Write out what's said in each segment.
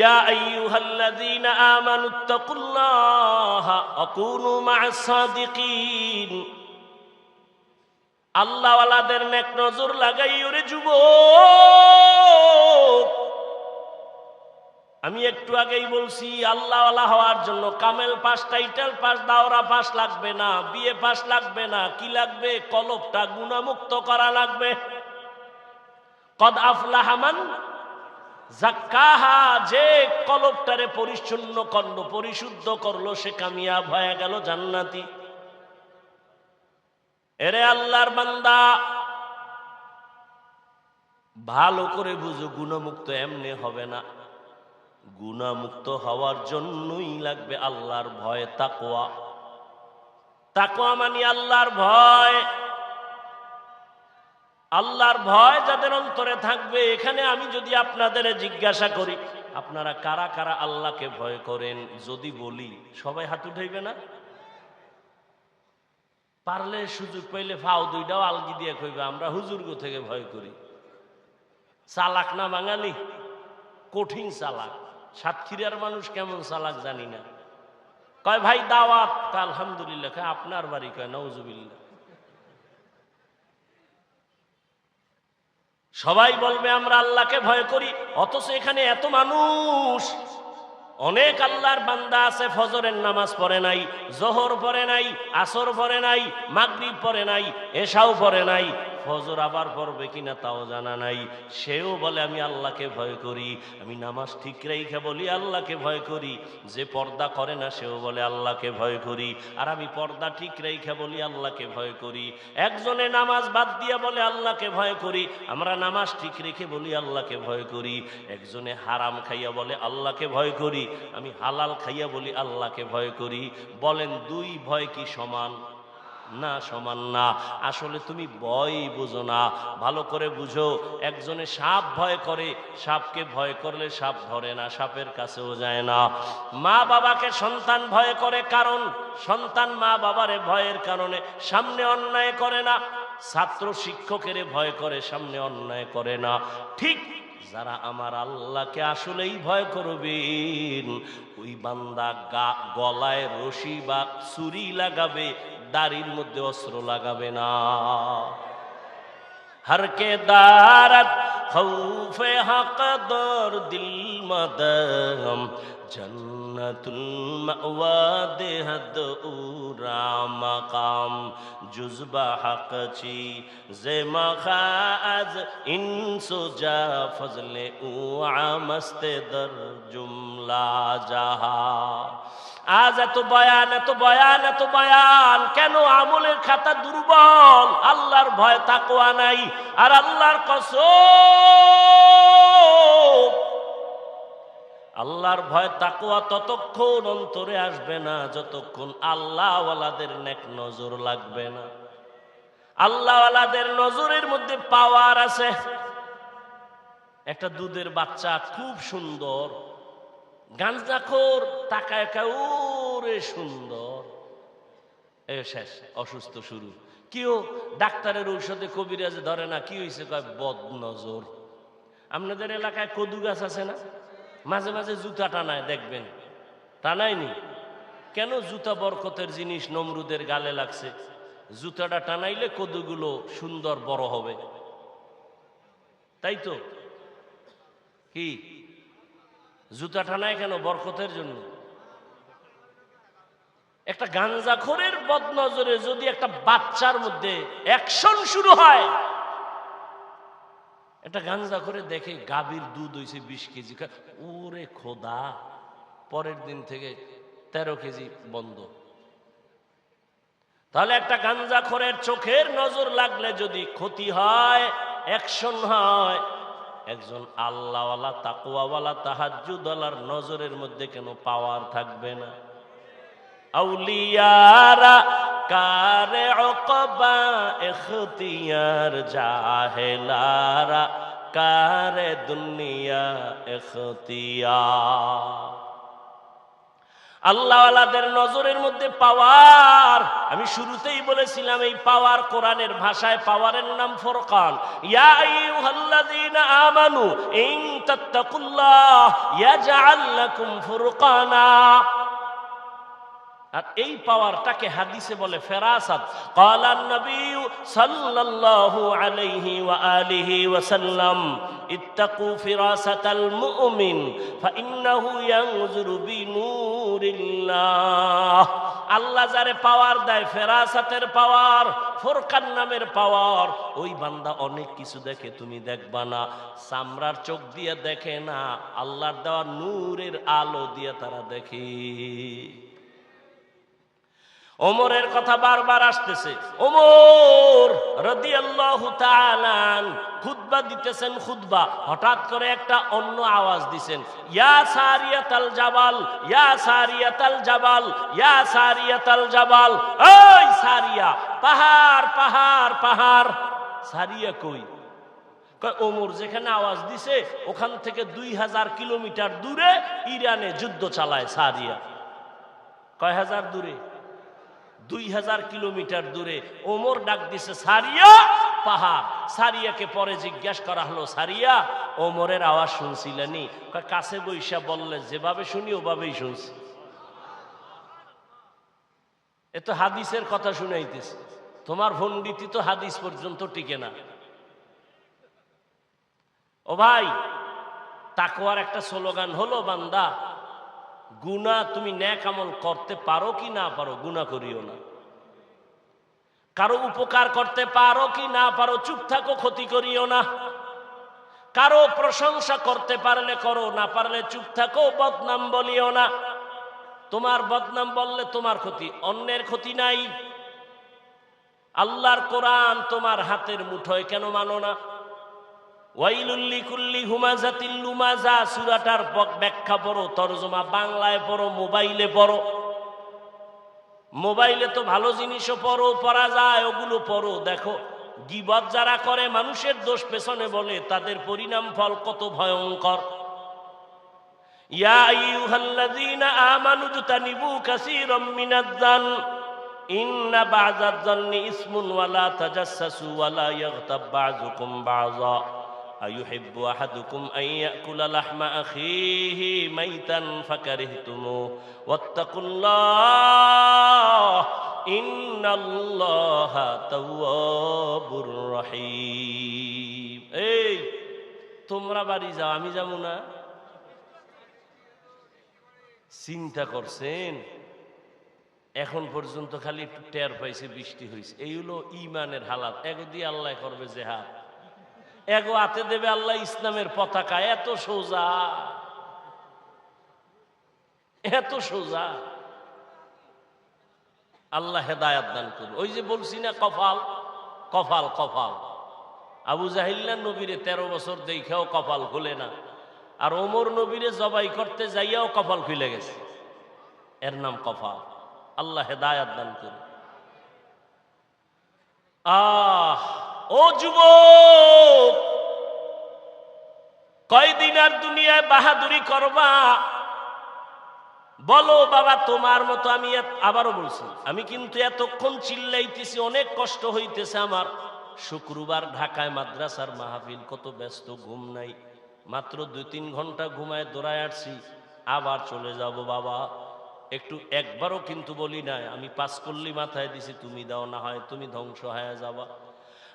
ইয়া আইয়ুহাল্লাযীনা আমানুত্তাকুল্লাহা ওয়াকুনু মা'আস সাদিকিন। আল্লাহওয়ালাদের নেক নজর লাগাইও রে যুবক। আমি একটু আগেই বলছি, আল্লাহওয়ালা হওয়ার জন্য কামেল পাস, টাইটেল পাস, দাওরা পাস লাগবে না, বিয়ে পাস লাগবে না, কি লাগবে? কলপটা গুণামুক্ত করা লাগবে। কদ আফলাহামান জাক্কাহা, যে কলবটারে পরিচ্ছন্ন করল, পরিশুদ্ধ করল, সে কামিয়াব হয়ে গেল জান্নাতি। এরে আল্লাহর বান্দা, ভালো করে বুঝো, গুণমুক্ত এমনি হবে না। গুণামুক্ত হওয়ার জন্যই লাগবে আল্লাহর ভয় তাকোয়া তাকোয়া মানি আল্লাহর ভয়। আল্লাহর ভয় যাদের অন্তরে থাকবে, এখানে আমি যদি আপনাদের জিজ্ঞাসা করি, আপনারা কারা কারা আল্লাহকে ভয় করেন? যদি বলি, সবাই হাত উঠাইবে না? পারলে সুযোগ পাইলে ফাও দুইটাও আলগি দিয়ে কইবে, আমরা হুজুর্গ থেকে ভয় করি। চালাক না বাঙালি? কঠিন চালাক। সাতক্ষীরার মানুষ কেমন চালাক জানি না। কয়, ভাই, দাওয়াত। আলহামদুলিল্লাহ আপনার বাড়ি কয় নওজুবিল্লাহ সবাই বলবে, আমরা আল্লাহকে ভয় করি, অথচ এখানে এত মানুষ। অনেক আল্লাহর বান্দা আছে, ফজরের নামাজ পড়ে নাই, জোহর পড়ে নাই, আসর পড়ে নাই, মাগরিব পড়ে নাই, এশাও পড়ে নাই ফজর আবার পড়বে কিনা তাও জানা নাই। সেও বলে, আমি আল্লাহকে ভয় করি, আমি নামাজ ঠিক রেখে বলি, আল্লাহকে ভয় করি। যে পর্দা করে না, সেও বলে, আল্লাহকে ভয় করি। আর আমি পর্দা ঠিক রেখে বলি, আল্লাহকে ভয় করি। একজনে নামাজ বাদ দিয়ে বলে, আল্লাহকে ভয় করি। আমরা নামাজ ঠিক রেখে বলি, আল্লাহকে ভয় করি। একজনে হারাম খাইয়া বলে, আল্লাহকে ভয় করি। আমি হালাল খাইয়া বলি, আল্লাহকে ভয় করি। বলেন, দুই ভয় কি সমান? না, সমান না। আসলে তুমি ভয় বুঝো না। ভালো করে বুঝো, একজনে সাপ ভয় করে, সাপকে ভয় করলে সাপ ধরে না, সাপের কাছেও যায় না। মা বাবাকে সন্তান ভয় করে কারণ, সন্তান মা বাবারে ভয়ের কারণে সামনে অন্যায় করে না, ছাত্র শিক্ষকের ভয় করে, সামনে অন্যায় করে না। ঠিক যারা আমার আল্লাহকে আসলেই ভয় করবেন, ওই বান্দা গা, গলায় রশি বা ছুরি লাগাবে দাড়ির মধ্যে অস্ত্র লাগাবে না। হরকে দারাত খৌফে হক দর দিল মদম। জান্নাতুল মাওয়াদে হদ উরা মাকাম। জুজবা হকচি জে মাখাজ আজ ইনসো জা ফজলে উআ মস্তে দর জুমলা জাহা। আজ এত বয়ান এত বয়ান এত বয়ান, কেন আমলের খাতা দুর্বল? আল্লাহর ভয় তাকোয়া নাই, আর আল্লাহর কসম আল্লাহর ভয় তাকুয়া ততক্ষণ অন্তরে আসবে না, যতক্ষণ আল্লাহওয়ালাদের নেক নজর লাগবে না। আল্লাহওয়ালাদের নজরের মধ্যে পাওয়ার আছে। একটা দুধের বাচ্চা খুব সুন্দর গাঞ্জাখোর তাকায় ওরে সুন্দর। এ শেষ, অসুস্থ শুরু। কেউ ডাক্তারের ঔষধে কবিরাজ ধরে না, কি হয়েছে কয় বদ নজর আপনাদের এলাকায় কদু গাছ আছে না? মাঝে মাঝে জুতা টানায়, দেখবেন। টানায়নি? কেন জুতা বরকতের জিনিস নমরুদের গালে লাগছে? জুতাটা টানাইলে কদুগুলো সুন্দর বড় হবে। তাই তো? কি? জুতা টানায় কেন বরকতের জন্য? একটা গাঞ্জাখোরের বদনজরে যদি একটা বাচ্চার মধ্যে অ্যাকশন শুরু হয় একটা গাঞ্জা করে দেখে গাভীর দুধ হয়েছে বিশ কেজি। ওরে খোদা, পরের দিন থেকে তেরো কেজি বন্ধ। তাহলে একটা গাঞ্জাখোরের চোখের নজর লাগলে যদি ক্ষতি হয় অ্যাকশন হয়, একজন আল্লাহওয়ালা তাকুয়াওয়ালা তাহাজুদালার নজরের মধ্যে কেন পাওয়ার থাকবে না? আউলিয়ারা কারে অকবা এখতিয়ার জাহেলারা কারে দুনিয়া এখতিয়ার আল্লাহওয়ালাদের নজরের মধ্যে পাওয়ার, আমি শুরুতেই বলেছিলাম এই পাওয়ার কোরআনের ভাষায় পাওয়ারের নাম ফোরকান। আমানু ফুরকানা। আর এই পাওয়ারটাকে হাদিসে বলে ফেরাসাত। কালান নবী সাল্লাল্লাহু আলাইহি ওয়া আলিহি ওয়া সাল্লাম ইত্তাকু ফিরাসাতাল মুমিন, ফাইন্নাহু ইয়ানজুরু বিনূরিল্লাহ। আল্লাহ যারে পাওয়ার দেয়, ফেরাসাতের পাওয়ার, ফোরকান নামের পাওয়ার, ওই বান্দা অনেক কিছু দেখে, তুমি দেখবা না। চামড়ার চোখ দিয়ে দেখে না, আল্লাহর দেওয়া নূরের আলো দিয়ে তারা দেখে। ওমরের কথা বারবার আসতেছে। ওমর রাদিয়াল্লাহু তাআলা খুতবা দিতেছেন, খুতবা। হঠাৎ করে একটা অন্য আওয়াজ দিছেন, ইয়া সারিয়াতাল জাবাল, ইয়া সারিয়াতাল জাবাল, ইয়া সারিয়াতাল জাবাল, ওই সারিয়া, পাহাড় পাহাড় পাহাড়, সারিয়া কই? কয়, ওমর যেখানে আওয়াজ দিছে, ওখান থেকে দুই হাজার কিলোমিটার দূরে ইরানে যুদ্ধ চালায় সারিয়া। কয়, হাজার দূরে? দুই হাজার কিলোমিটার দূরে ওমর ডাক দিছে, সারিয়া, পাহাড়। সারিয়াকে পরে জিজ্ঞেস করা হলো, সারিয়া, ওমরের আওয়াজ শুনছিলেনি কাছে বৈশা বললে, যেভাবে শুনি ওভাবেই শুনছি। এ তো হাদিসের কথা শুনাইতেছে। তোমার ভন্ডিতি তো হাদিস পর্যন্ত টিকে না। ও ভাই, তাকওয়ার একটা স্লোগান হলো, বান্দা গুণা তুমি ন্যাক আমল করতে পারো কি না পারো গুণা করিও না। কারও উপকার করতে পারো কি না পারো, চুপ থাকো, ক্ষতি করিও না। কারও প্রশংসা করতে পারলে করো, না পারলে চুপ থাকো, বদনাম বলিও না। তোমার বদনাম বললে তোমার ক্ষতি, অন্যের ক্ষতি নাই। আল্লাহর কোরআন তোমার হাতের মুঠোয় কেন মানো না? সুরাটার ব্যাখ্যা পড়ো, তরজমা বাংলায় পড়ো, মোবাইলে পড়ো। মোবাইলে তো ভালো জিনিসও যায়, ওগুলো দেখো, গিবত যারা করে, মানুষের দোষ পেছনে বলে, তাদের পরিণাম ফল কত ভয়ঙ্কর। আমানু ইন্না ইসমুন ওয়া লা তাজাসসাসু ওয়া ইয়াগতাব বা'যুকুম বা'যা। أيحب أحدكم أن يأكل لحم أخيه ميتا فكرهتموه واتقوا الله إن الله تواب رحيم এই তোমরা বাড়ি যাও আমি যাবো না চিন্তা করছেন এখন পর্যন্ত খালি একটু টের পাইছে বৃষ্টি হয়েছে এই হলো ইমানের হালাত এগো দিয়ে আল্লাহ করবে জেহাদ এগো হাতে দেবে আল্লাহ ইসলামের পতাকা, এত সোজা। এত সোজা। আল্লাহ হেদায়াত দান করুন। ওই যে বলছি না, কপাল কপাল কপাল। আবু জাহিল্লা নবীরে তেরো বছর দেখাও কপাল খুলে না। আর ওমর নবীরে জবাই করতে যাইয়াও কপাল খুলে গেছে। এর নাম কপাল। আল্লাহ হেদায়াত দান করুন। আহ! ও যুব কয়দিন আর দুনিয়ায় বাহাদুরি করবা? বলো বাবা, তোমার মতো আমি আবারও বলছি, আমি কিন্তু এতক্ষণ চিল্লাইতেছি, অনেক কষ্ট হইতেছে আমার। শুক্রবার ঢাকায় মাদ্রাসার মাহফিল, কত ব্যস্ত, ঘুম নাই। মাত্র দুই তিন ঘণ্টা ঘুমায় দৌড়ায় আসছি, আবার চলে যাব বাবা। একটু একবারও কিন্তু বলি নাই, আমি পাস করলি মাথায় দিছি, তুমি দাও, না হয় তুমি ধ্বংস হয়ে যাবা।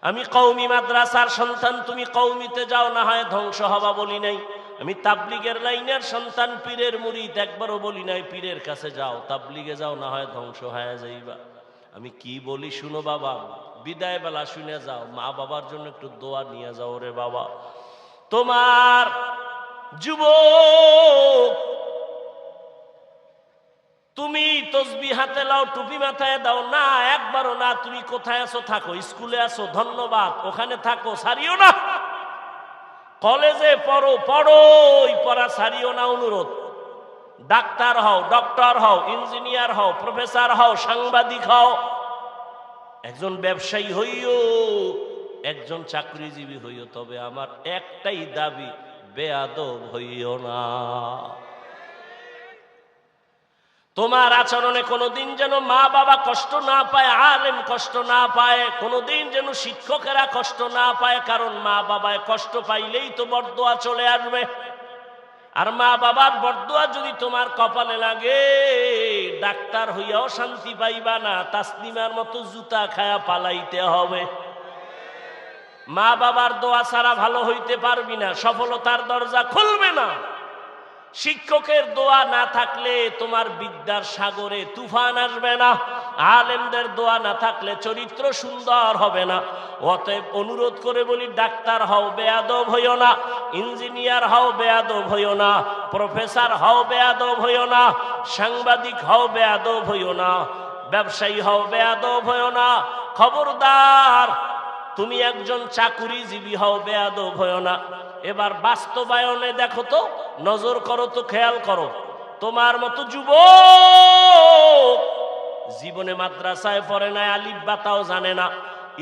আমি কৌমি মাদ্রাসার সন্তান, তুমি কৌমিতে যাও, না হয় ধ্বংস হবা বলি নাই। আমি তাবলিগের লাইনের সন্তান, পীরের মুরিদ, একবারও বলি নাই, পীরের কাছে যাও, তাবলিগে যাও, না হয় ধ্বংস হয়ে যাইবা। আমি কি বলি শুনো বাবা, বিদায় বেলা শুনে যাও, মা বাবার জন্য একটু দোয়া নিয়ে যাও রে বাবা। তোমার যুবক তুমি তসবি হাতে লাও টুপি মাথায় দাও। না, একবারও না, তুমি কোথায় আছো থাকো, স্কুলে আছো, ধন্যবাদ, ওখানে থাকো, সারিও না। কলেজে পড়ো পড়ো, ওই পড়া সারিও না, অনুরোধ। ডাক্তার হও, ডক্টর হও, ইঞ্জিনিয়ার হও, প্রফেসর হও, সাংবাদিক হও। একজন ব্যবসায়ী হইও, একজন চাকরিজীবী হইও, তবে আমার একটাই দাবি, বেয়াদব হইও না। তোমার আচরণে কোনোদিন যেন মা বাবা কষ্ট না পায়, আলেম কষ্ট না পায়, কোনোদিন যেন শিক্ষকেরা কষ্ট না পায়, কারণ মা বাবায় কষ্ট পাইলেই তো বরদোয়া চলে আসবে। আর মা বাবার বরদোয়া যদি তোমার কপালে লাগে, ডাক্তার হইয়াও শান্তি পাইবা না, তাসলিমার মতো জুতা খায়া পালাইতে হবে। মা বাবার দোয়া ছাড়া ভালো হইতে পারবি না, সফলতার দরজা খুলবে না। শিক্ষকের দোয়া না থাকলে তোমার বিদ্যার সাগরে তুফান আসবে না, আলেমদের দোয়া না থাকলে চরিত্র সুন্দর হবে না। অতএব অনুরোধ করে বলি, ডাক্তার হও, বেয়াদব হইও না, ইঞ্জিনিয়ার হও, বেয়াদব হইও না, প্রফেসর হও, বেয়াদব হইও না, সাংবাদিক হও, বেয়াদব হইও না, ব্যবসায়ী হও, বেয়াদব হইও না, খবরদার তুমি একজন চাকুরিজীবী হও, বেয়াদব হইও না। এবার বাস্তবায়নে দেখো তো, নজর করো তো, খেয়াল করো। তোমার মতো যুব জীবনে মাদ্রাসায় পড়ে না আলিফ বাতাও জানে না।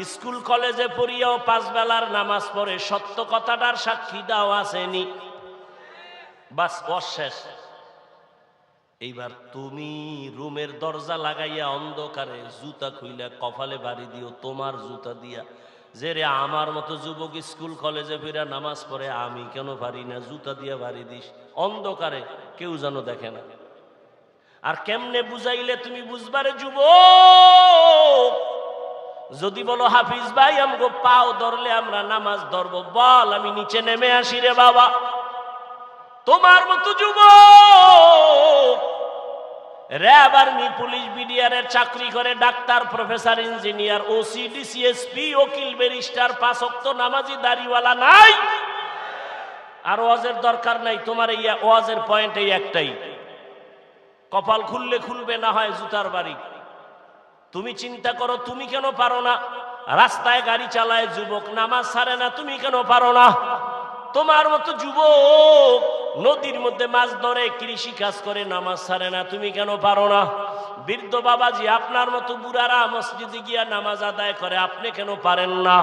স্কুল, কলেজে পড়িয়াও পাঁচ বেলার নামাজ পড়ে, সত্য কথাটার সাক্ষী দাও আসেনি। বাস, অশেষ। এইবার তুমি রুমের দরজা লাগাইয়া অন্ধকারে জুতা খুইলা, কপালে বাড়ি দিও, তোমার জুতা দিয়া। যে রে আমার মতো যুবক স্কুল, কলেজে ফিরা নামাজ পড়ে, আমি কেন পারি না? জুতা দিয়ে বাড়ি দিস। অন্ধকারে কেউ যেন দেখে না। আর কেমনে বুঝাইলে তুমি বুঝবারে যুব যদি বলো, হাফিজ ভাই, আমগো পাও ধরলে আমরা নামাজ ধরবো। বল, আমি নিচে নেমে আসি রে বাবা। তোমার মতো যুবক! র্যাব আর্মি, পুলিশ, বিডিআরের চাকরি করে doctor, professor, engineer, OC, DCSP ওকিল barrister পাঁচক্ত নামাজি, দাড়িওয়ালা নাই। আর ওয়াজের দরকার নাই, তোমার এই ওয়াজের পয়েন্ট এই একটাই। কপাল খুললে খুলবে, না হয় জুতার বাড়ি। তুমি চিন্তা করো, তুমি কেন পারো না? রাস্তায় গাড়ি চালায় যুবক, নামাজ ছাড়ে না, তুমি কেন পারো না? তোমার মতো যুবক নদীর মধ্যে মাছ ধরে, কৃষি কাজ করে, নামাজ ছাড়ে না। তুমি কেন পারো না? বৃদ্ধ বাবাজি আপনার মতো বুড়ারা মসজিদে গিয়া নামাজ আদায় করে, আপনি কেন পারেন না?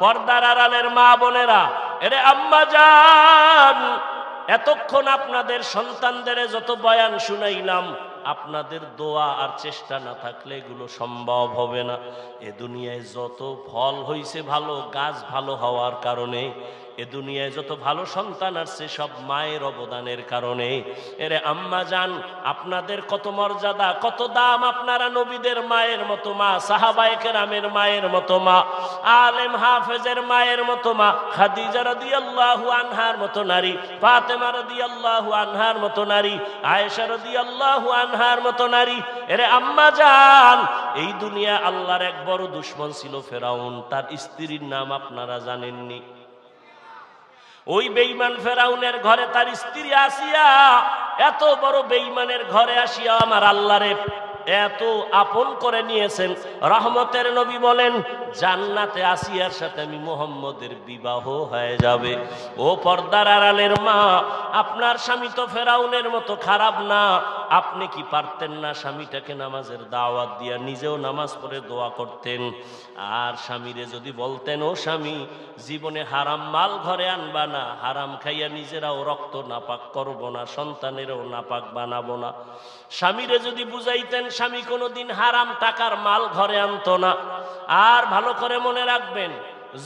পর্দার আড়ালের মা বোনেরা, এরে আম্মা যান এতক্ষণ আপনাদের সন্তানদের যত বয়ান শুনাইলাম, আপনাদের দোয়া আর চেষ্টা না থাকলে এগুলো সম্ভব হবে না। এ দুনিয়ায় যত ফল হইছে ভালো, গাছ ভালো হওয়ার কারণে এ দুনিয়ায় যত ভালো সন্তান আসছে সব মায়ের অবদানের কারণে। এরে আম্মা যান আপনাদের কত মর্যাদা, কত দাম আপনারা নবীদের মায়ের মতো মা, সাহাবায়ে কেরামের মায়ের মতো মা, আলেম হাফেজের মায়ের মতো মা, খাদিজা রাদিয়াল্লাহু আনহার মতো নারী, ফাতেমা রাদিয়াল্লাহু আনহার মতো নারী, আয়েশা রাদিয়াল্লাহু আনহার মতো নারী। এরে আম্মা যান এই দুনিয়া আল্লাহর এক বড় দুশ্মন ছিল ফেরাউন, তার স্ত্রীর নাম আপনারা জানেননি। ওই বেইমান ফেরাউনের ঘরে তার স্ত্রী আসিয়া এত বড় বেইমানের ঘরে আসিয়া আমার আল্লাহরে এত আপন করে নিয়েছেন। রহমতের নবী বলেন, জান্নাতে আসিয়ার সাথে আমি মোহাম্মদের বিবাহ হয়ে যাবে। ও পর্দার আড়ালের মা, আপনার স্বামী তো ফেরাউনের মতো খারাপ না। আপনি কি পারতেন না স্বামীটাকে নামাজের দাওয়াত দিয়া নিজেও নামাজ পড়ে দোয়া করতেন? আর স্বামীরে যদি বলতেন, ও স্বামী, জীবনে হারাম মাল ঘরে আনবা না, হারাম খাইয়া নিজেরাও রক্ত নাপাক করব না, সন্তানেরও নাপাক বানাবো না। স্বামীরে যদি বুঝাইতেন স্বামী কোনোদিন হারাম টাকার মাল ঘরে আনতো না। আর ভালো করে মনে রাখবেন,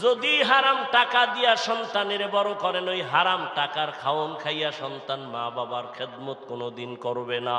যদি হারাম টাকা দিয়া সন্তানের বড় করেন, ওই হারাম টাকার খাওন খাইয়া সন্তান মা বাবার খেদমত কোনোদিন করবে না।